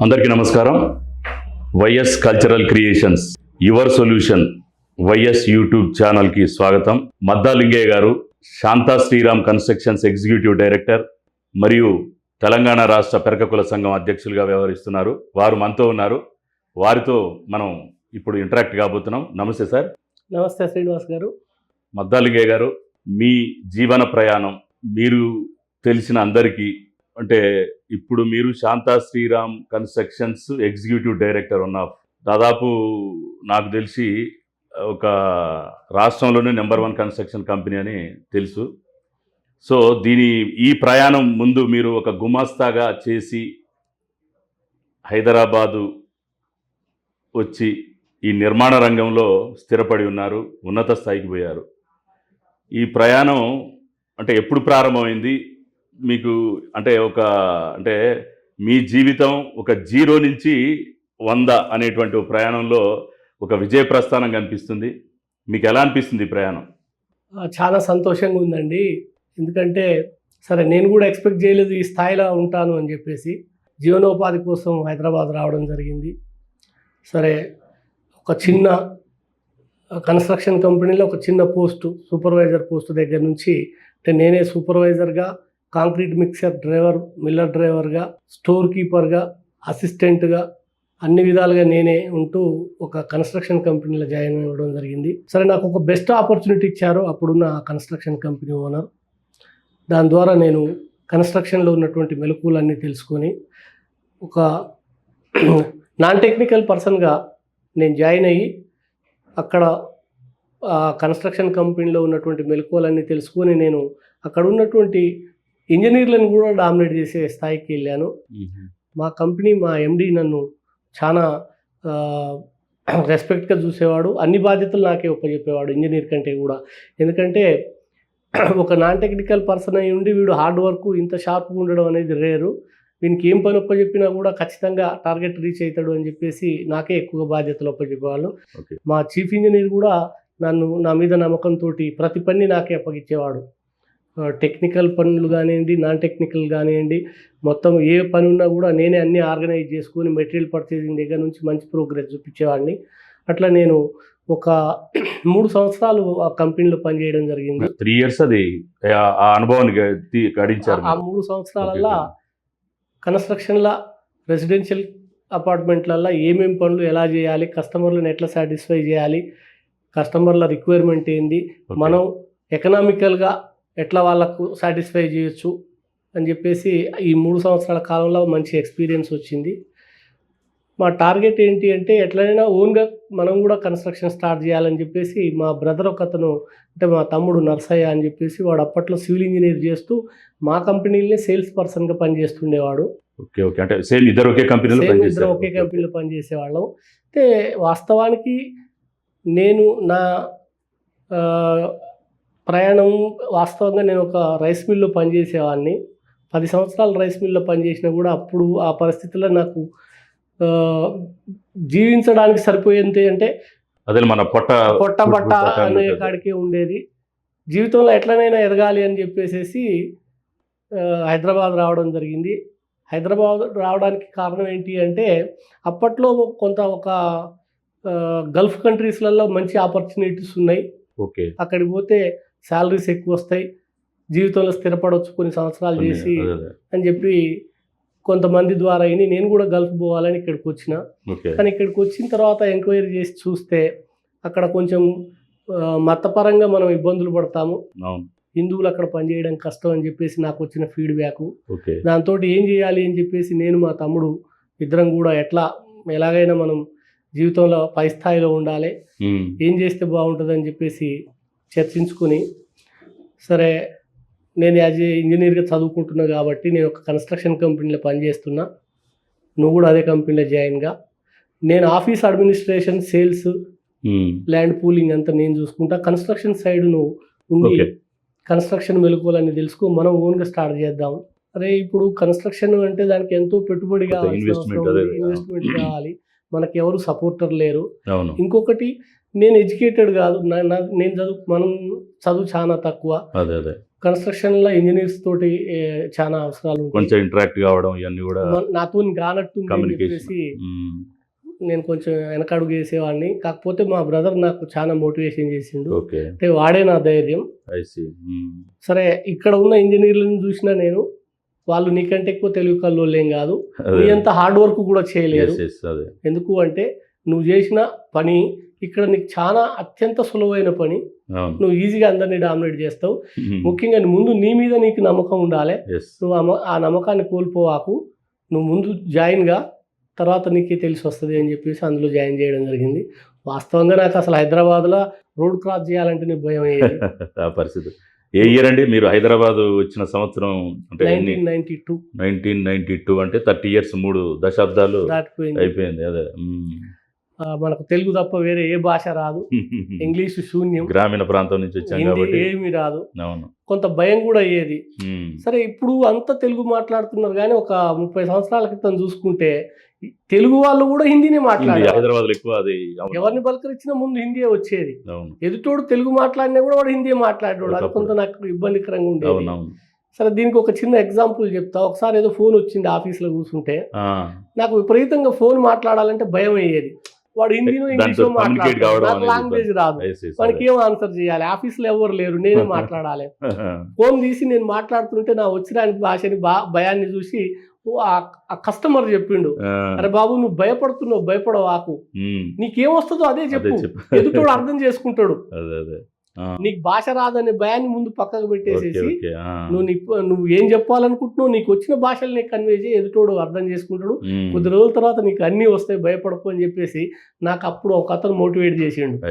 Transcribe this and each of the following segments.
అందరికీ నమస్కారం. Y S cultural creations your solution Y S YouTube ఛానల్కి స్వాగతం. మద్దా లింగయ్య గారు Shantha Sriram constructions executive director మరియు తెలంగాణ రాష్ట్ర పెరకకుల సంఘం అధ్యక్షులుగా వ్యవహరిస్తున్నారు. వారు మనతో ఉన్నారు. వారితో మనం ఇప్పుడు ఇంటరాక్ట్ కాబోతున్నాం. నమస్తే సార్. నమస్తే శ్రీనివాస్ గారు. మద్దా లింగయ్య గారు మీ జీవన ప్రయాణం మీరు తెలిసిన అందరికీ అంటే ఇప్పుడు మీరు Shantha Sriram constructions executive director ఉన్నారు దాదాపు నాకు తెలిసి ఒక రాష్ట్రంలోనే నెంబర్ వన్ కన్స్ట్రక్షన్ కంపెనీ అని తెలుసు. సో దీని ఈ ప్రయాణం ముందు మీరు ఒక గుమాస్తాగా చేసి హైదరాబాదు వచ్చి ఈ నిర్మాణ రంగంలో స్థిరపడి ఉన్నారు ఉన్నత స్థాయికి పోయారు. ఈ ప్రయాణం అంటే ఎప్పుడు ప్రారంభమైంది? మీకు అంటే ఒక అంటే మీ జీవితం ఒక జీరో నుంచి వంద అనేటువంటి ప్రయాణంలో ఒక విజయ ప్రస్థానం కనిపిస్తుంది. మీకు ఎలా అనిపిస్తుంది ప్రయాణం? చాలా సంతోషంగా ఉందండి. ఎందుకంటే సరే నేను కూడా ఎక్స్పెక్ట్ చేయలేదు ఈ స్థాయిలో ఉంటాను అని చెప్పేసి జీవనోపాధి కోసం హైదరాబాద్ రావడం జరిగింది. సరే ఒక చిన్న కన్స్ట్రక్షన్ కంపెనీలో ఒక చిన్న పోస్టు సూపర్వైజర్ పోస్ట్ దగ్గర నుంచి అంటే నేనే సూపర్వైజర్గా కాంక్రీట్ మిక్సర్ డ్రైవర్ మిల్లర్ డ్రైవర్గా స్టోర్ కీపర్గా అసిస్టెంట్గా అన్ని విధాలుగా నేనే ఉంటూ ఒక కన్స్ట్రక్షన్ కంపెనీలో జాయిన్ అవ్వడం జరిగింది. సరే నాకు ఒక బెస్ట్ ఆపర్చునిటీ ఇచ్చారు అప్పుడున్న కన్స్ట్రక్షన్ కంపెనీ ఓనర్. దాని ద్వారా నేను కన్స్ట్రక్షన్లో ఉన్నటువంటి మెలకువలన్నీ తెలుసుకొని ఒక నాన్ టెక్నికల్ పర్సన్గా నేను జాయిన్ అయ్యి అక్కడ కన్స్ట్రక్షన్ కంపెనీలో ఉన్నటువంటి మెలకువలన్నీ తెలుసుకొని నేను అక్కడ ఉన్నటువంటి ఇంజనీర్లను కూడా డామినేట్ చేసే స్థాయికి వెళ్ళాను. మా కంపెనీ మా ఎండి నన్ను చాలా రెస్పెక్ట్గా చూసేవాడు. అన్ని బాధ్యతలు నాకే ఒప్పచెప్పేవాడు ఇంజనీర్ కంటే కూడా. ఎందుకంటే ఒక నాన్ టెక్నికల్ పర్సన్ అయి ఉండి వీడు హార్డ్ వర్క్ ఇంత షార్ప్గా ఉండడం అనేది రేరు. వీనికి ఏం పని ఒప్పచెప్పినా కూడా ఖచ్చితంగా టార్గెట్ రీచ్ అవుతాడు అని చెప్పేసి నాకే ఎక్కువ బాధ్యతలు ఒప్పచెప్పేవాళ్ళు మా చీఫ్ ఇంజనీర్ కూడా నన్ను నా మీద నమ్మకంతో ప్రతి పని నాకే అప్పగించేవాడు. టెక్నికల్ పనులు కానివ్వండి నాన్ టెక్నికల్ కానివ్వండి మొత్తం ఏ పని ఉన్నా కూడా నేనే అన్ని ఆర్గనైజ్ చేసుకొని మెటీరియల్ పర్చేసింగ్ దగ్గర నుంచి మంచి ప్రోగ్రెస్ చూపించేవాడిని అట్లా నేను ఒక మూడు సంవత్సరాలు ఆ కంపెనీలో పనిచేయడం జరిగింది త్రీ ఇయర్స్ అది ఆ- గడించారు ఆ. మూడు సంవత్సరాలలో కన్స్ట్రక్షన్ల రెసిడెన్షియల్ అపార్ట్మెంట్లల్లో ఏమేం పనులు ఎలా చేయాలి కస్టమర్లను ఎట్లా సాటిస్ఫై చేయాలి కస్టమర్ల రిక్వైర్మెంట్ ఏంది. మనం ఎకనామికల్గా ఎట్లా వాళ్ళకు సాటిస్ఫై చేయొచ్చు అని చెప్పేసి ఈ మూడు సంవత్సరాల కాలంలో మంచి ఎక్స్పీరియన్స్ వచ్చింది. మా టార్గెట్ ఏంటి అంటే ఎట్లయినా ఓన్గా మనం కూడా కన్స్ట్రక్షన్ స్టార్ట్ చేయాలని చెప్పేసి మా బ్రదర్ ఒక అతను అంటే మా తమ్ముడు నర్సయ్య అని చెప్పేసి వాడు అప్పట్లో సివిల్ ఇంజనీర్ చేస్తూ మా కంపెనీలోనే సేల్స్ పర్సన్గా పనిచేస్తుండేవాడు. Okay okay. అంటే సేమ్ ఇద్దరు ఒకే కంపెనీలో ఇద్దరం ఒకే కంపెనీలో పనిచేసేవాళ్ళం. అయితే వాస్తవానికి నేను నా ప్రయాణం వాస్తవంగా నేను ఒక రైస్ మిల్లో పనిచేసేవాడిని. పది సంవత్సరాలు రైస్ మిల్లో పనిచేసినా కూడా అప్పుడు ఆ పరిస్థితుల్లో నాకు జీవించడానికి సరిపోయేంత అంటే అదే మన పొట్ట పొట్ట బట్ట పొట్ట అనే. కాడికే ఉండేది. జీవితంలో ఎట్లనైనా ఎదగాలి అని చెప్పేసేసి ఆ, హైదరాబాద్ రావడం జరిగింది. హైదరాబాద్ రావడానికి కారణం ఏంటి అంటే అప్పట్లో కొంత ఒక గల్ఫ్ కంట్రీస్లలో మంచి ఆపర్చునిటీస్ ఉన్నాయి. ఓకే. అక్కడికి పోతే శాలరీస్ ఎక్కువ వస్తాయి జీవితంలో స్థిరపడవచ్చు కొన్ని సంవత్సరాలు చేసి. అని చెప్పి కొంతమంది ద్వారా అయిన నేను కూడా గల్ఫ్ పోవాలని ఇక్కడికి వచ్చిన కానీ ఇక్కడికి వచ్చిన తర్వాత ఎంక్వైరీ చేసి చూస్తే అక్కడ కొంచెం మతపరంగా మనం ఇబ్బందులు పడతాము. హిందువులు అక్కడ పనిచేయడం కష్టం అని చెప్పేసి నాకు వచ్చిన ఫీడ్బ్యాక్. దాంతో ఏం చేయాలి అని చెప్పేసి నేను మా తమ్ముడు ఇద్దరం కూడా ఎట్లా ఎలాగైనా మనం జీవితంలో పై స్థాయిలో ఉండాలి. ఏం చేస్తే బాగుంటుంది అని చెప్పేసి చర్చించుకుని సరే నేను యాజ్ ఏ ఇంజనీర్గా చదువుకుంటున్నా కాబట్టి నేను ఒక కన్స్ట్రక్షన్ కంపెనీలో పనిచేస్తున్నా. నువ్వు కూడా అదే కంపెనీలో జాయిన్గా. నేను office administration sales. Land pooling అంతా నేను చూసుకుంటా. కన్స్ట్రక్షన్ సైడ్ నువ్వు ఉండి. కన్స్ట్రక్షన్ మెలకువలన్నీ తెలుసుకో. మనం ఓన్గా స్టార్ట్ చేద్దాం. అరే ఇప్పుడు కన్స్ట్రక్షన్ అంటే దానికి ఎంతో పెట్టుబడి కావాలి. ఇన్వెస్ట్మెంట్ కావాలి. మనకి ఎవరు సపోర్టర్ లేరు. ఇంకొకటి నేను ఎడ్యుకేటెడ్ కాదు. నేను చదువు మనం చదువు చాలా తక్కువ. అదే అదే. కన్స్ట్రక్షన్లో ఇంజనీర్స్ తోటి చాలా అవసరాలు. కొంచెం ఇంటరాక్ట్ కావడం ఇవన్నీ కూడా మ- నాతో కానట్టుంది Communication. చెప్పేసి. నేను కొంచెం వెనకడుగు వేసేవాడిని. కాకపోతే మా బ్రదర్ నాకు చాలా మోటివేషన్ చేసిండు. అంటే వాడే నా ధైర్యం. సరే ఇక్కడ ఉన్న ఇంజనీర్లను చూసినా నేను వాళ్ళు నీకంటే ఎక్కువ తెలివి కళ్ళు ఏం కాదు నీ అంత హార్డ్ వర్క్ కూడా చేయలేరు. అదే. ఎందుకు అంటే నువ్వు చేసిన పని ఇక్కడ నీకు చాలా అత్యంత సులువైన పని. నువ్వు ఈజీగా అందరినీ డామినేట్ చేస్తావు. ముఖ్యంగా ముందు నీ మీద నీకు నమ్మకం ఉండాలి. నువ్వు ఆ నమ్మకాన్ని కోల్పోవాకు. నువ్వు ముందు జాయిన్గా తర్వాత నీకే తెలిసి వస్తుంది అని చెప్పేసి అందులో జాయిన్ చేయడం జరిగింది. వాస్తవంగా నాకు అసలు హైదరాబాద్లో రోడ్ క్రాస్ చేయాలంటేనే భయం అయ్యేది. ఆ పరిస్థితి. ఏ ఇయర్ అండి? మీరు హైదరాబాద్ వచ్చిన సంవత్సరం అంటే నైన్టీన్ నైన్టీ టూ. అంటే థర్టీ ఇయర్స్ మూడు దశాబ్దాలు అయిపోయింది అదే. మనకు తెలుగు తప్ప వేరే ఏ భాష రాదు. ఇంగ్లీష్ శూన్యం. గ్రామీణ ప్రాంతం నుంచి వచ్చాం కాబట్టి ఏమీ రాదు. అవును. కొంత భయం కూడా అయ్యేది. సరే ఇప్పుడు అంత తెలుగు మాట్లాడుతున్నారు కానీ ఒక ముప్పై సంవత్సరాల క్రితం చూసుకుంటే తెలుగు వాళ్ళు కూడా హిందీనే హిందీ మాట్లాడారు హైదరాబాద్లో ఎక్కువ అది అవును. ఎవరిని పలకరించినా ముందు హిందీ వచ్చేది. ఎదుటోడు తెలుగు మాట్లాడినా కూడా వాడు హిందీ మాట్లాడాడు అది. కొంత నాకు ఇబ్బందికరంగా ఉండేది. సరే దీనికి ఒక చిన్న ఎగ్జాంపుల్ చెప్తా. ఒకసారి ఏదో ఫోన్ వచ్చింది ఆఫీస్లో కూర్చుంటే. నాకు విపరీతంగా ఫోన్ మాట్లాడాలంటే భయం అయ్యేది. వాడు హిందీనో దాంతో ఇంగ్లీషో communicate కావడం మాట్లాడాలి లాంగ్వేజ్ రాదు. అదే. ఏం ఆన్సర్ చేయాలి? ఆఫీస్లో ఎవరు లేరు నేనే మాట్లాడాలి. ఫోన్ తీసి నేను మాట్లాడుతుంటే నా వచ్చిన భాషని భయాన్ని చూసి ఆ- కస్టమర్ చెప్పిండు. అరే బాబు నువ్వు భయపడుతున్నావు భయపడవాకు మ్మ్. నీకేం వస్తుందో అదే చెప్పు. ఎదుటోడు అర్థం చేసుకుంటాడు. నీకు భాష రాదనే భయాన్ని ముందు పక్కకు పెట్టేసేసి. నువ్వు నీ నువ్వు ఏం చెప్పాలనుకుంటున్నావు నీకు వచ్చిన భాషల్ని కన్వే చేయి ఎదుటోడు అర్థం చేసుకుంటాడు. కొద్ది రోజుల తర్వాత నీకు అన్నీ వస్తాయి భయపడకు అని చెప్పేసి నాకు అప్పుడు ఒక అతను మోటివేట్ చేసిండు.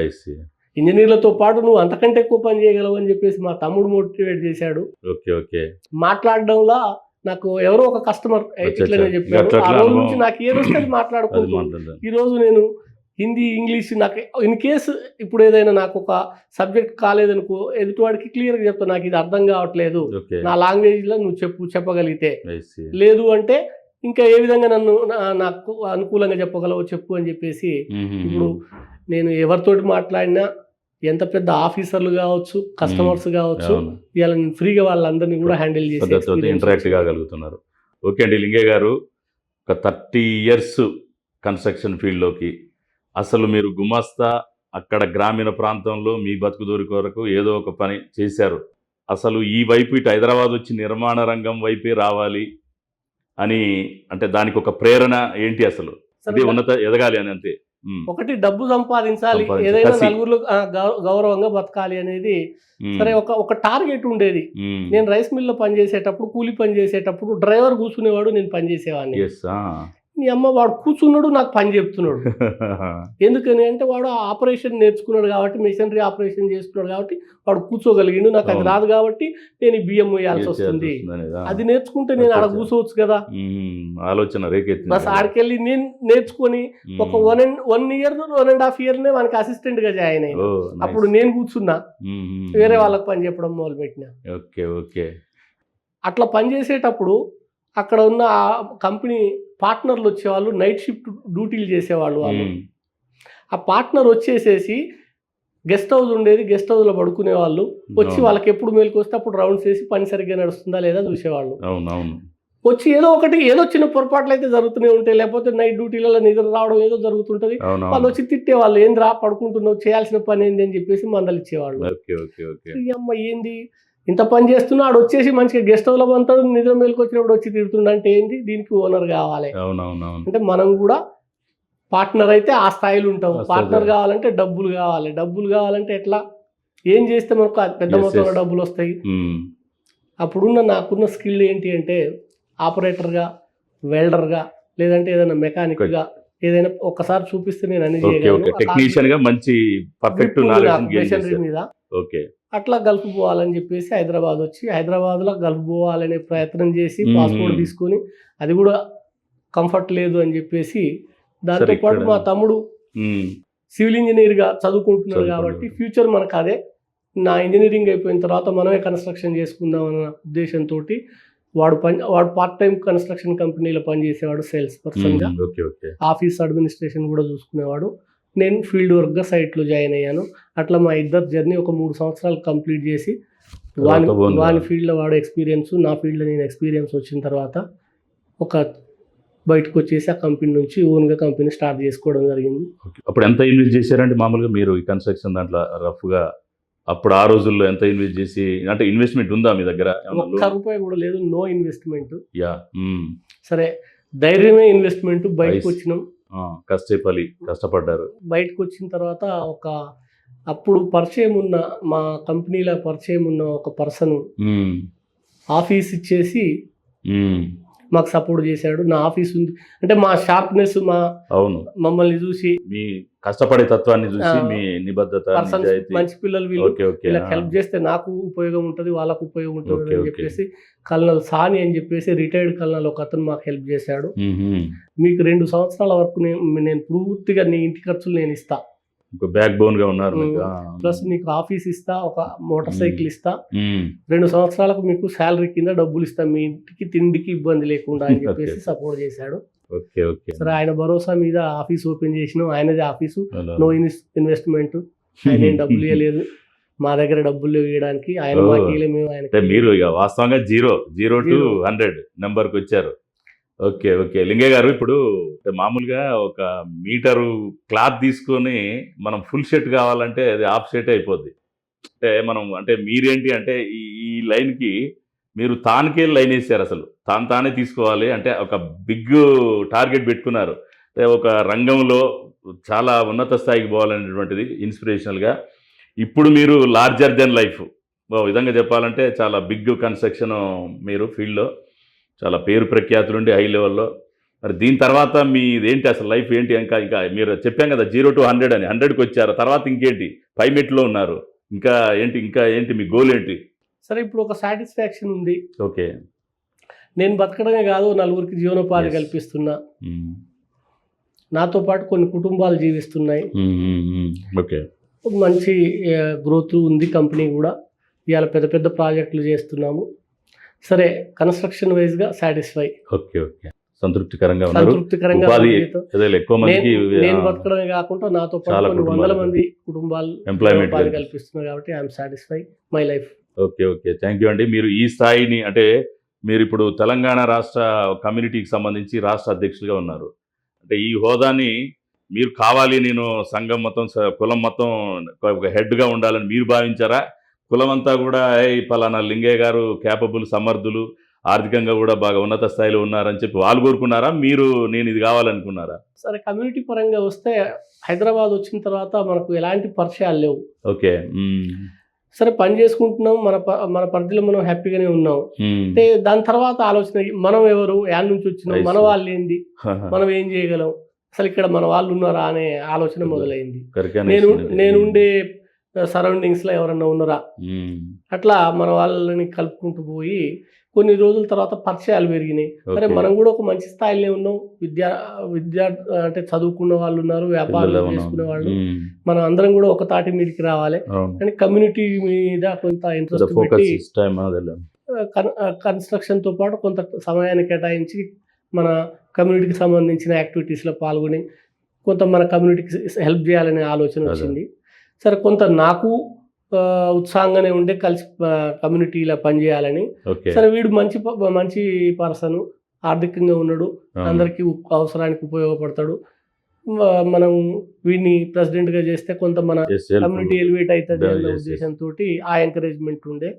ఇంజనీర్లతో పాటు నువ్వు అంతకంటే ఎక్కువ పని చేయగలవు అని చెప్పేసి మా తమ్ముడు మోటివేట్ చేశాడు. Okay okay. మాట్లాడడంలో నాకు ఎవరో ఒక కస్టమర్ ఇట్లనే. చెప్పారు ఆ రోజు. నుంచి నాకు ఏదో వస్తే అది అది మాట్లాడుకుంటూ మాట్లాడదాం ఈ రోజు నేను హిందీ ఇంగ్లీష్ నాకు ఇన్ కేసు ఇప్పుడు ఏదైనా నాకు ఒక సబ్జెక్ట్ కాలేదనుకో ఎదుటివాడికి క్లియర్గా చెప్తా నాకు ఇది అర్థం కావట్లేదు నా లాంగ్వేజ్లో నువ్వు చెప్పు చెప్పగలిగితే. లేదు అంటే ఇంకా ఏ విధంగా నన్ను నాకు అనుకూలంగా చెప్పగలవో చెప్పు అని చెప్పేసి. ఇప్పుడు నేను ఎవరితోటి మాట్లాడినా ఎంత పెద్ద ఆఫీసర్లు కావచ్చు కస్టమర్స్ కావచ్చు నేను ఫ్రీగా వాళ్ళందరినీ కూడా హ్యాండిల్ చేసి ఇంటరాక్ట్. కాగలుగుతున్నారు. ఓకే అండి లింగయ్య గారు ఒక థర్టీ ఇయర్స్ కన్స్ట్రక్షన్ ఫీల్డ్లోకి. అసలు మీరు గుమస్తా అక్కడ గ్రామీణ ప్రాంతంలో మీ బతుకుదూరి కొరకు ఏదో ఒక పని చేశారు. అసలు ఈ వైపు ఇటు హైదరాబాద్ వచ్చి నిర్మాణ రంగం వైపే రావాలి అని అంటే దానికి ఒక ప్రేరణ ఏంటి అసలు? ఇది ఉన్నత ఎదగాలి అని అంతే. ఒకటి డబ్బు సంపాదించాలి. ఏదైనా. నలుగురు గౌరవంగా బతకాలి అనేది సరే ఒక ఒక టార్గెట్ ఉండేది నేను రైస్ మిల్లో పని చేసేటప్పుడు కూలి పని చేసేటప్పుడు డ్రైవర్ కూర్చునేవాడు నేను పని చేసేవాడిని yes, ఆ. మీ అమ్మ వాడు కూర్చున్నాడు నాకు పని చెప్తున్నాడు. ఎందుకని అంటే వాడు ఆపరేషన్ నేర్చుకున్నాడు కాబట్టి మిషనరీ ఆపరేషన్ చేస్తున్నాడు కాబట్టి వాడు కూర్చోగలిగిండు. నాకు అది. రాదు కాబట్టి నేను బియ్యం వేయాల్సి వస్తుంది? అది నేర్చుకుంటే నేను ఆడ. కూర్చోవచ్చు కదా. ఆలోచన బస్ ఆడికెళ్ళి నేను నేర్చుకొని ఒక one and one year one and half year నే మనకి అసిస్టెంట్గా జాయిన్ అయ్యి. అప్పుడు నేను కూర్చున్నా. వేరే. వాళ్ళకి పని చెప్పడం మొదలు పెట్టిన ఓకే ఓకే. అట్లా పని చేసేటప్పుడు అక్కడ ఉన్న ఆ కంపెనీ పార్ట్నర్లు వచ్చేవాళ్ళు నైట్ షిఫ్ట్ డ్యూటీలు చేసేవాళ్ళు వాళ్ళు. ఆ పార్ట్నర్ వచ్చేసేసి గెస్ట్ హౌస్ ఉండేది గెస్ట్ హౌస్లో పడుకునే వాళ్ళు వచ్చి. వాళ్ళకి ఎప్పుడు మేలుకు వస్తే అప్పుడు రౌండ్స్ వేసి పని సరిగ్గా నడుస్తుందా లేదా చూసేవాళ్ళు. వచ్చి ఏదో ఒకటి ఏదో చిన్న పొరపాట్లు అయితే జరుగుతూనే ఉంటాయి. లేకపోతే నైట్ డ్యూటీలలో నిద్ర రావడం ఏదో జరుగుతుంటది. వాళ్ళు వచ్చి తిట్టే వాళ్ళు ఏంది రా పడుకుంటున్నావు? చేయాల్సిన పని ఏంది? అని చెప్పేసి మందలు ఇచ్చేవాళ్ళు అమ్మ ఏంది? ఇంత పని చేస్తున్నా ఆడు వచ్చేసి మంచిగా గెస్ట్ హౌస్లో పంతాడు నిద్ర మేలుకు వచ్చినప్పుడు వచ్చి తిడుతుండ అంటే ఏంది? దీనికి ఓనర్ కావాలి. అంటే మనం కూడా పార్ట్నర్ అయితే ఆ స్థాయిలో ఉంటాం. పార్ట్నర్ కావాలంటే డబ్బులు కావాలి. డబ్బులు కావాలంటే ఎట్లా? ఏం చేస్తే మనకు పెద్ద మొత్తంలో. డబ్బులు వస్తాయి? ఉమ్, అప్పుడున్న నాకున్న స్కిల్ ఏంటి అంటే ఆపరేటర్గా వెల్డర్గా లేదంటే ఏదైనా మెకానిక్గా ఏదైనా ఒక్కసారి చూపిస్తే నేను అన్ని ఓకే టెక్నీషియన్గా మంచి పర్ఫెక్ట్ నాలెడ్జ్ మీద ఓకే అట్లా గల్ఫ్ పోవాలని చెప్పేసి హైదరాబాద్ వచ్చి హైదరాబాద్లో గల్ఫ్ పోవాలనే ప్రయత్నం చేసి. పాస్పోర్ట్ తీసుకొని అది కూడా కంఫర్ట్ లేదు అని చెప్పేసి దాంతో పాటు మా తమ్ముడు సివిల్ ఇంజనీర్గా చదువుకుంటున్నాడు. కాబట్టి ఫ్యూచర్ మనకు అదే. నా ఇంజనీరింగ్ అయిపోయిన తర్వాత మనమే కన్స్ట్రక్షన్ చేసుకుందాం అన్న ఉద్దేశంతో వాడు పని వాడు పార్ట్ టైం కన్స్ట్రక్షన్ కంపెనీలో పనిచేసేవాడు సేల్స్ పర్సన్గా. ఆఫీస్ అడ్మినిస్ట్రేషన్ కూడా చూసుకునేవాడు. నేను ఫీల్డ్ వర్క్గా సైట్లో జాయిన్ అయ్యాను అట్లా మా ఇద్దరు జర్నీ ఒక మూడు సంవత్సరాలు కంప్లీట్ చేసి వాని. వాని ఫీల్డ్లో వాడు ఎక్స్పీరియన్స్ నా ఫీల్డ్లో నేను ఎక్స్పీరియన్స్ వచ్చిన తర్వాత ఒక బయటకు వచ్చేసి ఆ కంపెనీ నుంచి ఓన్గా కంపెనీ స్టార్ట్ చేసుకోవడం జరిగింది. అప్పుడు ఎంత ఇన్వెస్ట్ చేశారండి మామూలుగా మీరు ఈ కన్స్ట్రక్షన్ దాంట్లో రఫ్గా అప్పుడు ఆ రోజుల్లో ఎంత ఇన్వెస్ట్ చేసి అంటే ఇన్వెస్ట్మెంట్ ఉందా మీ దగ్గర ఒక్క? రూపాయి కూడా లేదు నో ఇన్వెస్ట్మెంట్ యా. సరే ధైర్యమే ఇన్వెస్ట్మెంట్ బయటకు. వచ్చినాం ఆ, కష్టపడి కష్టపడ్డారు బయటకు వచ్చిన తర్వాత ఒక అప్పుడు పరిచయం ఉన్న మా కంపెనీలో పరిచయం ఉన్న ఒక పర్సన్. ఆఫీస్ ఇచ్చేసి. మాకు సపోర్ట్ చేశాడు. నా ఆఫీస్ ఉంది. అంటే మా షార్ప్నెస్ మా అవును. మమ్మల్ని చూసి మీ కష్టపడే తత్వాన్ని చూసి మీ నిబద్ధత మంచి పిల్లలు వీళ్ళు. హెల్ప్ చేస్తే నాకు ఉపయోగం ఉంటుంది వాళ్ళకు ఉపయోగం ఉంటుంది అని. చెప్పేసి కల్నల్ సాని అని చెప్పేసి రిటైర్డ్ కల్నల్ ఒక అతను మాకు హెల్ప్ చేశాడు. మీకు రెండు సంవత్సరాల వరకు నేను పూర్తిగా నీ ఇంటి ఖర్చులు నేను ఇస్తా. ఒక బ్యాక్ బోన్గా ఉన్నారు మీకు. ప్లస్ నీకు ఆఫీస్ ఇస్తా ఒక మోటార్ సైకిల్ ఇస్తా. రెండు సంవత్సరాలకు మీకు శాలరీ కింద డబ్బులు ఇస్తా. మీ ఇంటికి తిండికి ఇబ్బంది లేకుండా అని చెప్పేసి. సపోర్ట్ చేశాడు. Okay okay. సరే ఆయన భరోసా మీద ఆఫీస్ ఓపెన్ చేసినాం. ఆయనది ఆఫీసు. నో ఇన్వెస్ట్మెంట్ ఆయన డబ్బులు ఇవ్వలేదు మా దగ్గర డబ్బులు ఇవ్వడానికి ఆయన. మాకు మీరు వాస్తవంగా జీరో జీరో టు. హండ్రెడ్ నెంబర్కి వచ్చారు. Okay okay. లింగయ్య గారు ఇప్పుడు మామూలుగా ఒక మీటరు క్లాత్ తీసుకొని మనం ఫుల్ షర్ట్ కావాలంటే అది హాఫ్ షర్ట్ అయిపోద్ది. అంటే మనం అంటే మీరేంటి అంటే ఈ ఈ లైన్కి మీరు తానుకే లైన్ వేసారు అసలు. తాను తానే తీసుకోవాలి అంటే ఒక బిగ్ టార్గెట్ పెట్టుకున్నారు. అంటే ఒక రంగంలో చాలా ఉన్నత స్థాయికి పోవాలనేటువంటిది ఇన్స్పిరేషనల్గా. ఇప్పుడు మీరు లార్జర్ దెన్ లైఫ్. ఓ విధంగా చెప్పాలంటే చాలా బిగ్ కన్స్ట్రక్షన్ మీరు ఫీల్డ్లో. చాలా పేరు ప్రఖ్యాతులు ఉండి హై లెవెల్లో మరి దీని తర్వాత మీ ఏంటి అసలు లైఫ్ ఏంటి? ఇంకా ఇంకా మీరు చెప్పాం కదా జీరో టు హండ్రెడ్ అని హండ్రెడ్కి వచ్చారు. తర్వాత ఇంకేంటి? పై మెట్లో ఉన్నారు. ఇంకా ఏంటి ఇంకా ఏంటి మీ గోల్ ఏంటి? సరే ఇప్పుడు ఒక సాటిస్ఫాక్షన్ ఉంది. ఓకే. నేను బతకడమే కాదు నలుగురికి జీవనోపాధి. కల్పిస్తున్నా. నాతో పాటు కొన్ని కుటుంబాలు జీవిస్తున్నాయి. ఓకే. మంచి గ్రోత్ ఉంది కంపెనీ కూడా. ఇవాళ పెద్ద పెద్ద ప్రాజెక్టులు చేస్తున్నాము. సరే కన్స్ట్రక్షన్ వైజ్గా సాటిస్ఫై. Okay okay. సంతృప్తికరంగా సంతృప్తికరంగా ఎక్కువ మందికి నేను బతకడమే కాకుండా నాతో పాటు కొన్ని వందల. మంది కుటుంబాలు ఉపాధి కల్పిస్తున్నారు. కాబట్టి I'm satisfy my life okay okay. Thank you అండి. మీరు ఈ స్థాయిని అంటే మీరు ఇప్పుడు తెలంగాణ రాష్ట్ర కమ్యూనిటీకి సంబంధించి రాష్ట్ర అధ్యక్షులుగా ఉన్నారు. అంటే ఈ హోదాని మీరు కావాలి నేను సంఘం మొత్తం కులం మొత్తం హెడ్గా ఉండాలని మీరు భావించారా? కులం అంతా కూడా "ఏయ్, పలానా లింగయ్య గారు క్యాపబుల్ సమర్థులు ఆర్థికంగా కూడా బాగా ఉన్నత స్థాయిలో ఉన్నారని చెప్పి వాళ్ళు కోరుకున్నారా మీరు నేను ఇది కావాలనుకున్నారా సరే కమ్యూనిటీ పరంగా వస్తే హైదరాబాద్ వచ్చిన తర్వాత మనకు ఎలాంటి పరిచయాలు లేవు ఓకే. సరే పని చేసుకుంటున్నాం మన మన పరిధిలో మనం హ్యాపీగానే ఉన్నాం. అంటే దాని తర్వాత ఆలోచన మనం ఎవరు యాడ్ నుంచి వచ్చినాం మన. వాళ్ళు ఏంది మనం ఏం చేయగలం అసలు ఇక్కడ మన వాళ్ళు ఉన్నారా అనే ఆలోచన మొదలైంది నేను. నేను ఉండే సరౌండింగ్స్లో ఎవరన్నా ఉన్నారా. అట్లా మన వాళ్ళని కలుపుకుంటూ పోయి కొన్ని రోజుల తర్వాత పరిచయాలు పెరిగినాయి ఓకే. మనం కూడా ఒక మంచి స్థాయిలో ఉన్నాం విద్యా విద్యా అంటే చదువుకున్న వాళ్ళు ఉన్నారు వ్యాపారాలు. చేసుకునే వాళ్ళు. మనం అందరం కూడా ఒక తాటి మీదకి రావాలి కానీ కమ్యూనిటీ మీద కొంత ఇంట్రెస్ట్ పెట్టి కన్స్ట్రక్షన్తో పాటు కొంత సమయాన్ని కేటాయించి మన కమ్యూనిటీకి సంబంధించిన యాక్టివిటీస్లో పాల్గొని కొంత మన కమ్యూనిటీకి హెల్ప్ చేయాలనే ఆలోచన. వచ్చింది సరే కొంత నాకు ఉత్సాహంగానే ఉండే కలిసి కమ్యూనిటీలో పనిచేయాలని సరే వీడు మంచి మంచి పర్సన్ ఆర్థికంగా ఉన్నాడు. అందరికీ అవసరానికి ఉపయోగపడతాడు మనం వీడిని ప్రెసిడెంట్గా చేస్తే కొంత మన. కమ్యూనిటీ ఎలివేట్ అవుతుంది yes. ఉద్దేశంతో ఆ ఎంకరేజ్మెంట్ ఉండే.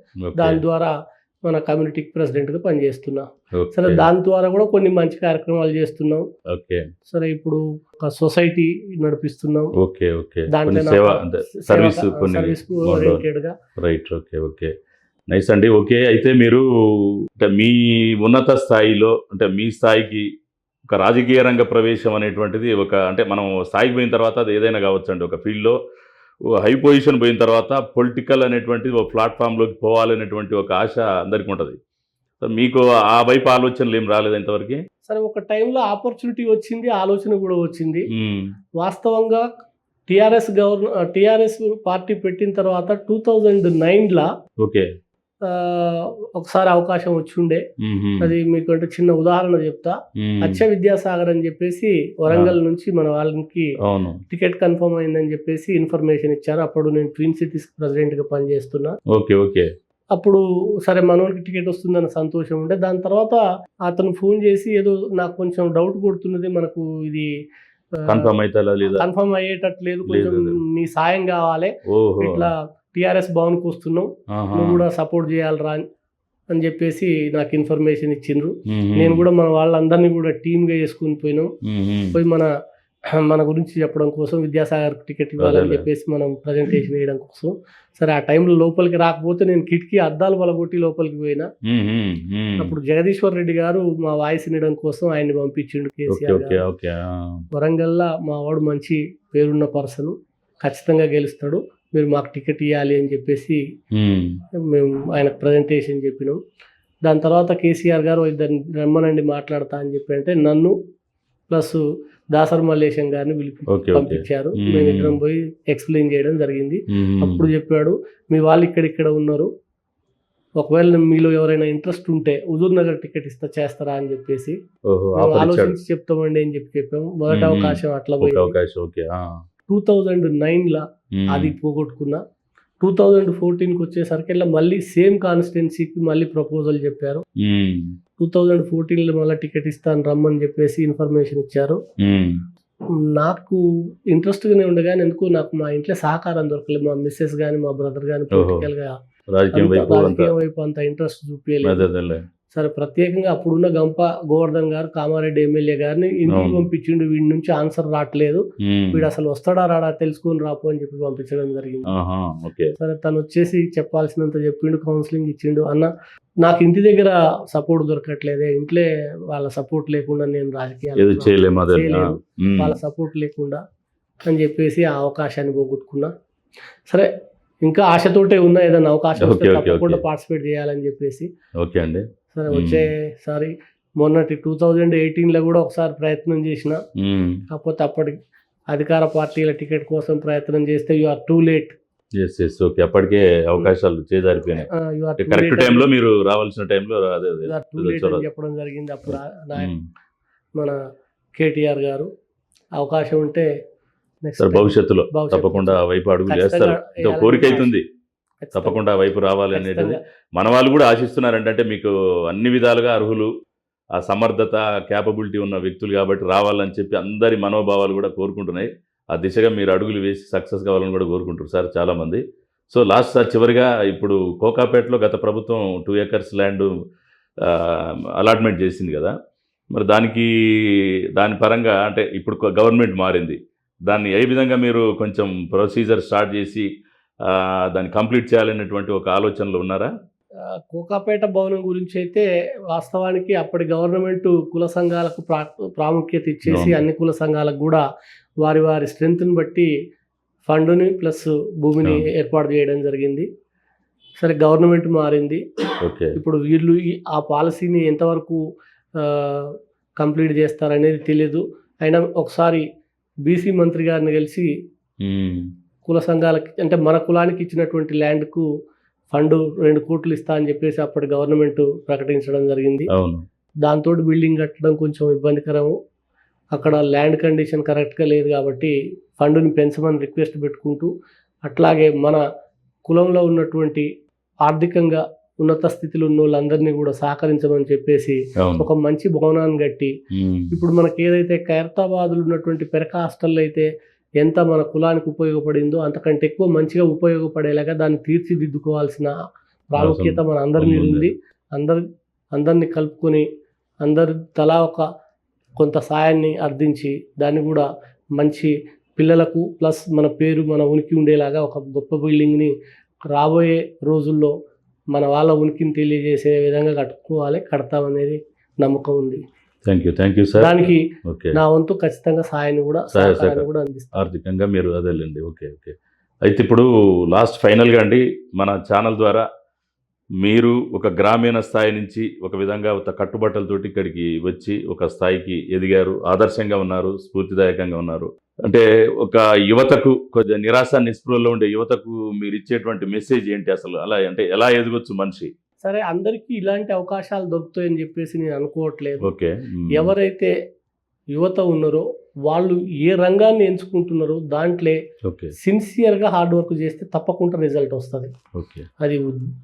దాని ద్వారా మన కమ్యూనిటీకి ప్రెసిడెంట్గా పనిచేస్తున్నా. Okay. సరే దాని ద్వారా కూడా కొన్ని మంచి కార్యక్రమాలు చేస్తున్నాం. ఓకే. సరే ఇప్పుడు ఒక సొసైటీ నడిపిస్తున్నాం. Okay okay. సర్వీస్ సర్వీస్గా రైట్ ఓకే ఓకే. నైస్ అండి. ఓకే అయితే మీరు అంటే మీ ఉన్నత స్థాయిలో అంటే మీ స్థాయికి ఒక రాజకీయ రంగ ప్రవేశం అనేటువంటిది ఒక అంటే మనం స్థాయికి పోయిన తర్వాత అది ఏదైనా కావచ్చు అండి ఒక ఫీల్డ్లో. హై పొజిషన్ పోయిన తర్వాత పొలిటికల్ అనేటువంటిది ఒక ప్లాట్ఫామ్లోకి పోవాలనేటువంటి ఒక ఆశ అందరికీ ఉంటుంది. సో మీకు ఆ వైపు ఆలోచనలు ఏం రాలేదు ఇంతవరకు? సరే ఒక టైంలో ఆపర్చునిటీ వచ్చింది ఆలోచన కూడా వచ్చింది. వాస్తవంగా టిఆర్ఎస్ గవర్న టిఆర్ఎస్ పార్టీ పెట్టిన తర్వాత టూ థౌజండ్ నైన్లో ఓకే. ఒకసారి అవకాశం వచ్చి ఉండే అది మీకు అంటే చిన్న ఉదాహరణ చెప్తా. అచ్చ విద్యాసాగర్ అని చెప్పేసి వరంగల్ నుంచి మన వాళ్ళకి టికెట్ కన్ఫర్మ్ అయిందని చెప్పేసి ఇన్ఫర్మేషన్ ఇచ్చారు. అప్పుడు నేను ట్విన్ సిటీస్ ప్రెసిడెంట్గా పనిచేస్తున్నా. Okay okay. అప్పుడు సరే మనోడికి టికెట్ వస్తుందన్న సంతోషం ఉండే. దాని తర్వాత అతను ఫోన్ చేసి ఏదో నాకు కొంచెం డౌట్ కొడుతున్నది. మనకు ఇది కన్ఫర్మ్ అయితే కన్ఫర్మ్ అయ్యేటట్టు లేదు. కొంచెం. నీ సాయం కావాలి. ఇట్లా టిఆర్ఎస్ భవన్కి వస్తున్నావు ఆహా. నువ్వు కూడా సపోర్ట్ చేయాలిరా అని- అని చెప్పేసి నాకు ఇన్ఫర్మేషన్ ఇచ్చిండ్రు. నేను కూడా మన వాళ్ళందరినీ కూడా టీమ్గా వేసుకుని పోయినాం. పోయి మన మన గురించి చెప్పడం కోసం విద్యాసాగర్ టికెట్ ఇవ్వాలని. చెప్పేసి మనం ప్రజెంటేషన్ వేయడం కోసం సరే ఆ టైంలో లోపలికి రాకపోతే నేను కిటికీ అద్దాలు పలగొట్టి లోపలికి పోయినా. అప్పుడు జగదీశ్వర్ రెడ్డి గారు మా వాయిస్ వినడం కోసం ఆయన్ని పంపించిండు కేసీఆర్. వరంగల్లో మా వాడు మంచి పేరున్న పర్సన్ ఖచ్చితంగా గెలుస్తాడు మీరు మాకు టికెట్ ఇవ్వాలి అని చెప్పేసి మ్మ్. ఆయనకు ప్రజెంటేషన్ చెప్పినాం దాని తర్వాత కేసీఆర్ గారు ఇద్దరిని రమ్మనండి మాట్లాడతా అని చెప్పి అంటే నన్ను ప్లస్ దాసర్ మల్లేశం గారిని పిలిపి పంపించారు మ్మ్. మేమిద్దరం పోయి ఎక్స్ప్లెయిన్ చేయడం జరిగింది. అప్పుడు చెప్పాడు మీ వాళ్ళు ఇక్కడిక్కడ ఉన్నారు ఒకవేళ మీలో ఎవరైనా ఇంట్రెస్ట్ ఉంటే హుజూర్ నగర్ టికెట్ ఇస్తా చేస్తారా అని చెప్పేసి ఆలోచించి చెప్తామండి అని చెప్పి చెప్పాము మొదటి. అవకాశం అట్లా అవకాశం ఓకే ఆ. టూ థౌజండ్ నైన్లో. అది పోగొట్టుకున్నా టూ థౌజండ్ ఫోర్టీన్కి వచ్చేసరికి మళ్ళీ సేమ్ కాన్స్టిట్యున్సీకి మళ్ళీ ప్రపోజల్ చెప్పారు. టూ థౌజండ్ ఫోర్టీన్లో మళ్ళీ టికెట్ ఇస్తాను రమ్మని చెప్పేసి ఇన్ఫర్మేషన్ ఇచ్చారు. నాకు ఇంట్రెస్ట్గానే ఉండగానే ఎందుకు నాకు మా ఇంట్లో సహకారం దొరకలేదు మా మిస్సెస్ కానీ మా బ్రదర్ కానీ. పొలిటికల్గా రాజకీయం వైపు అంతా ఇంట్రెస్ట్ చూపించలేదు సరే ప్రత్యేకంగా అప్పుడున్న గంప గోవర్ధన్ గారు కామారెడ్డి ఎమ్మెల్యే గారిని ఇంటికి. పంపించిండు వీడి నుంచి ఆన్సర్ రావట్లేదు. వీడు అసలు వస్తాడా రాడా తెలుసుకొని రాపో అని చెప్పి పంపించడం జరిగింది సరే తను వచ్చేసి చెప్పాల్సినంత చెప్పిండు కౌన్సిలింగ్ ఇచ్చిండు అన్న నాకు ఇంటి దగ్గర సపోర్ట్ దొరకట్లేదే ఇంట్లో వాళ్ళ సపోర్ట్ లేకుండా నేను రాజకీయాలు. చేయలేను. వాళ్ళ సపోర్ట్ లేకుండా అని చెప్పేసి ఆ అవకాశాన్ని పోగొట్టుకున్నా సరే ఇంకా ఆశతోటే ఉన్నా ఏదైనా అవకాశం వస్తే తప్పకుండా. పార్టిసిపేట్ చేయాలని చెప్పేసి ఓకే అండి సరే. వచ్చేసారి మొన్నటి టూ థౌజండ్ ఎయిటీన్లో కూడా ఒకసారి ప్రయత్నం చేసిన. కాకపోతే అప్పటి అధికార పార్టీల టికెట్ కోసం ప్రయత్నం చేస్తే you are too late S S okay అప్పటికే అవకాశాలు కరెక్ట్ టైంలో మీరు రావాల్సిన టైంలో అదే చెప్పడం జరిగింది అప్పుడు. మన కేటీఆర్ గారు. అవకాశం ఉంటే భవిష్యత్తులో తప్పకుండా వైపు అడుగులు వేస్తారు. వేయాలని కోరిక అవుతుంది. తప్పకుండా వైపు రావాలి ఖచ్చితంగా. మన వాళ్ళు కూడా ఆశిస్తున్నారు అంటే మీకు అన్ని విధాలుగా అర్హులు ఆ సమర్థత క్యాపబిలిటీ ఉన్న వ్యక్తులు కాబట్టి రావాలని చెప్పి అందరి మనోభావాలు కూడా కోరుకుంటున్నాయి. ఆ దిశగా మీరు అడుగులు వేసి సక్సెస్ కావాలని కూడా కోరుకుంటారు సార్ చాలామంది. సో లాస్ట్ సార్ చివరిగా ఇప్పుడు కోకాపేటలో గత ప్రభుత్వం టూ ఏకర్స్ ల్యాండ్ అలాట్మెంట్ చేసింది కదా. మరి దానికి దాని పరంగా అంటే ఇప్పుడు గవర్నమెంట్ మారింది. దాన్ని ఏ విధంగా మీరు కొంచెం ప్రొసీజర్ స్టార్ట్ చేసి దాన్ని కంప్లీట్ చేయాలనేటువంటి ఒక ఆలోచనలో ఉన్నారా కోకాపేట భవనం గురించి అయితే వాస్తవానికి అప్పటి గవర్నమెంట్ కుల సంఘాలకు ప్రా ప్రాముఖ్యత ఇచ్చేసి. అన్ని కుల సంఘాలకు కూడా వారి వారి స్ట్రెంగ్త్ని బట్టి ఫండ్ని ప్లస్ భూమిని. ఏర్పాటు చేయడం జరిగింది సరే గవర్నమెంట్ మారింది ఓకే ఇప్పుడు వీళ్ళు ఈ- ఆ పాలసీని ఎంతవరకు కంప్లీట్ చేస్తారనేది తెలియదు అయినా ఒకసారి బీసీ మంత్రి గారిని కలిసి. కుల సంఘాలకి అంటే మన కులానికి ఇచ్చినటువంటి ల్యాండ్కు ఫండ్ రెండు కోట్లు ఇస్తా అని చెప్పేసి అప్పటి గవర్నమెంట్ ప్రకటించడం జరిగింది. దాంతో బిల్డింగ్ కట్టడం కొంచెం ఇబ్బందికరము. అక్కడ ల్యాండ్ కండిషన్ కరెక్ట్గా లేదు కాబట్టి ఫండ్ని పెంచమని రిక్వెస్ట్ పెట్టుకుంటూ అట్లాగే మన కులంలో ఉన్నటువంటి ఆర్థికంగా ఉన్నత స్థితిలో ఉన్న వాళ్ళందరినీ కూడా సహకరించమని చెప్పేసి ఒక మంచి భవనాన్ని కట్టి. ఇప్పుడు మనకి ఏదైతే ఖైరతాబాద్లో ఉన్నటువంటి పెరక హాస్టల్ అయితే ఎంత మన కులానికి ఉపయోగపడిందో అంతకంటే ఎక్కువ మంచిగా ఉపయోగపడేలాగా దాన్ని తీర్చిదిద్దుకోవాల్సిన ప్రాముఖ్యత మన అందరి మీద ఉంది. అందరి అందరిని కలుపుకొని అందరి తలా ఒక కొంత సాయాన్ని అర్థించి దాన్ని కూడా మంచి పిల్లలకు ప్లస్ మన పేరు మన ఉనికి ఉండేలాగా ఒక గొప్ప బిల్డింగ్ని రాబోయే రోజుల్లో మన వాళ్ళ ఉనికిని తెలియజేసే విధంగా కట్టుకోవాలి కడతామనేది నమ్మకం ఉంది. Thank you thank you sir దానికి నా వంతు ఖచ్చితంగా సాయాన్ని కూడా అందిస్తాను. ఆర్థికంగా మీరు అదేలేండి ఓకే ఓకే అయితే ఇప్పుడు లాస్ట్ ఫైనల్గా అండి. మన ఛానల్ ద్వారా మీరు ఒక గ్రామీణ స్థాయి నుంచి ఒక విధంగా ఒక కట్టుబట్టలతోటి ఇక్కడికి వచ్చి ఒక స్థాయికి ఎదిగారు ఆదర్శంగా ఉన్నారు స్ఫూర్తిదాయకంగా ఉన్నారు. అంటే ఒక యువతకు కొంచెం నిరాశ నిస్పృహలో ఉండే యువతకు మీరు ఇచ్చేటువంటి మెసేజ్ ఏంటి అసలు? అలా అంటే ఎలా ఎదగొచ్చు మనిషి? సరే అందరికీ ఇలాంటి అవకాశాలు దొరుకుతాయని చెప్పేసి నేను అనుకోవట్లేదు. ఎవరైతే యువత ఉన్నారో వాళ్ళు ఏ రంగాన్ని ఎంచుకుంటున్నారో దాంట్లో సిన్సియర్గా హార్డ్ వర్క్ చేస్తే తప్పకుండా రిజల్ట్ వస్తుంది. అది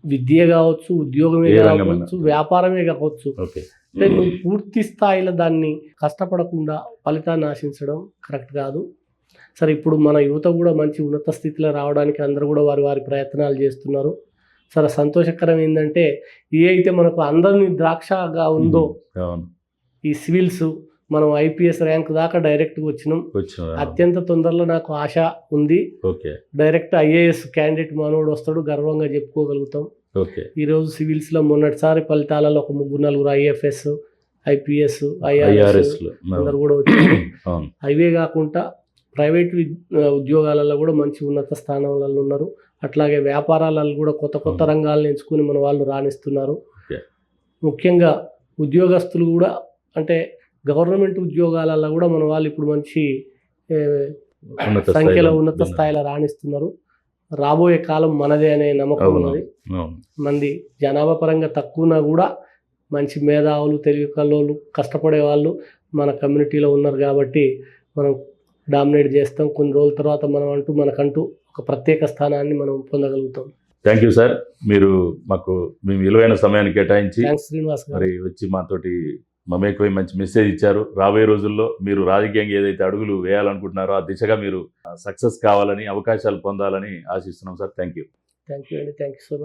విద్య కావచ్చు ఉద్యోగమే. కావచ్చు వ్యాపారమే కావచ్చు. అంటే నువ్వు పూర్తి స్థాయిలో దాన్ని కష్టపడకుండా ఫలితాన్ని ఆశించడం కరెక్ట్ కాదు. సరే ఇప్పుడు మన యువత కూడా మంచి ఉన్నత స్థితిలో రావడానికి అందరూ కూడా వారి వారి ప్రయత్నాలు చేస్తున్నారు. సరే సంతోషకరం ఏంటంటే ఏ అయితే మనకు అందరిని ద్రాక్షగా ఉందో ఈ సివిల్స్ మనం ఐపీఎస్ ర్యాంక్ దాకా డైరెక్ట్గా వచ్చినాం. అత్యంత తొందరలో నాకు ఆశ ఉంది. ఓకే. డైరెక్ట్ ఐఏఎస్ క్యాండిడేట్ మనోడు వస్తాడు గర్వంగా చెప్పుకోగలుగుతాం. ఓకే. ఈరోజు సివిల్స్లో మొన్నటిసారి ఫలితాలలో ఒక ముగ్గురు నలుగురు ఐఎఫ్ఎస్ ఐపీఎస్ ఐఆర్ఎస్ అందరు కూడా వచ్చారు అవే కాకుండా ప్రైవేట్ ఉద్యోగాలలో కూడా మంచి ఉన్నత స్థానాలలో ఉన్నారు. అట్లాగే వ్యాపారాలలో కూడా కొత్త కొత్త అవును. రంగాలను ఎంచుకుని మన వాళ్ళు రాణిస్తున్నారు. ముఖ్యంగా ఉద్యోగస్తులు కూడా అంటే గవర్నమెంట్ ఉద్యోగాలలో కూడా మన వాళ్ళు ఇప్పుడు మంచి సంఖ్యలో ఉన్నత. స్థాయిలో రాణిస్తున్నారు రాబోయే కాలం మనదే అనే నమ్మకం. ఉన్నది మంది జనాభా పరంగా తక్కువనా కూడా మంచి మేధావులు తెలివి కల్లోలు కష్టపడే వాళ్ళు మన కమ్యూనిటీలో ఉన్నారు కాబట్టి మనం డామినేట్ చేస్తాం కొన్ని రోజుల తర్వాత మనం అంటూ మనకంటూ ఒక ప్రత్యేక స్థానాన్ని మనం పొందగలుగుతాం. థ్యాంక్ యూ సార్ మీరు మాకు మీ విలువైన సమయాన్ని కేటాయించి శ్రీనివాస్ గారు. మరి వచ్చి మాతోటి మమేకమై మంచి మెసేజ్ ఇచ్చారు. రాబోయే రోజుల్లో మీరు రాజకీయంగా ఏదైతే అడుగులు వేయాలనుకుంటున్నారో ఆ దిశగా మీరు సక్సెస్ కావాలని అవకాశాలు పొందాలని ఆశిస్తున్నాం sir thank you thank you అండి థ్యాంక్ యూ సో మచ్